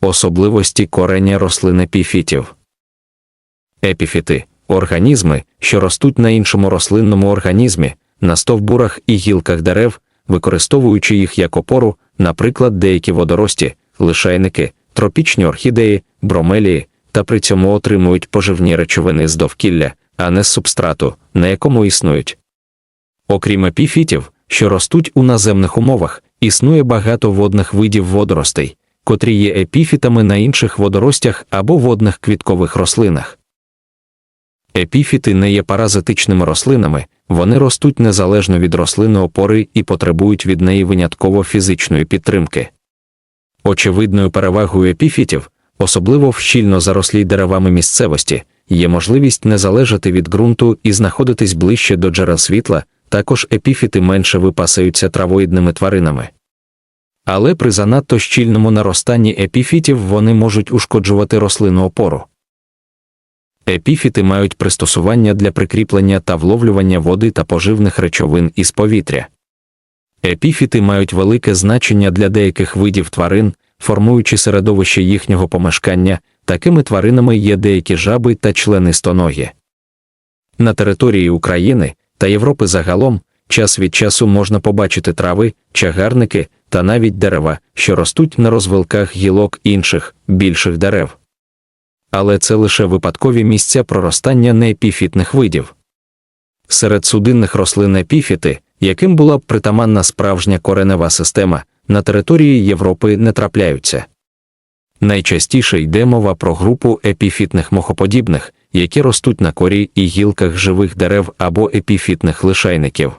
особливості корення рослин епіфітів. Епіфіти організми, що ростуть на іншому рослинному організмі, на стовбурах і гілках дерев, використовуючи їх як опору, наприклад, деякі водорості, лишайники, тропічні орхідеї, бромелії, та при цьому отримують поживні речовини з довкілля, а не з субстрату, на якому існують. Окрім епіфітів, що ростуть у наземних умовах, існує багато водних видів водоростей, котрі є епіфітами на інших водоростях або водних квіткових рослинах. Епіфіти не є паразитичними рослинами, вони ростуть незалежно від рослини опори і потребують від неї винятково фізичної підтримки. Очевидною перевагою епіфітів, особливо в щільно зарослій деревами місцевості, є можливість не залежати від ґрунту і знаходитись ближче до джерел світла, також епіфіти менше випасаються травоїдними тваринами. Але при занадто щільному наростанні епіфітів вони можуть ушкоджувати рослину опору. Епіфіти мають пристосування для прикріплення та вловлювання води та поживних речовин із повітря. Епіфіти мають велике значення для деяких видів тварин, формуючи середовище їхнього помешкання, такими тваринами є деякі жаби та члени стоногі. На території України та Європи загалом час від часу можна побачити трави, чагарники та навіть дерева, що ростуть на розвилках гілок інших, більших дерев. Але це лише випадкові місця проростання неепіфітних видів. Серед судинних рослин епіфіти, яким була б притаманна справжня коренева система, на території Європи не трапляються. Найчастіше йде мова про групу епіфітних мохоподібних, які ростуть на корі і гілках живих дерев або епіфітних лишайників.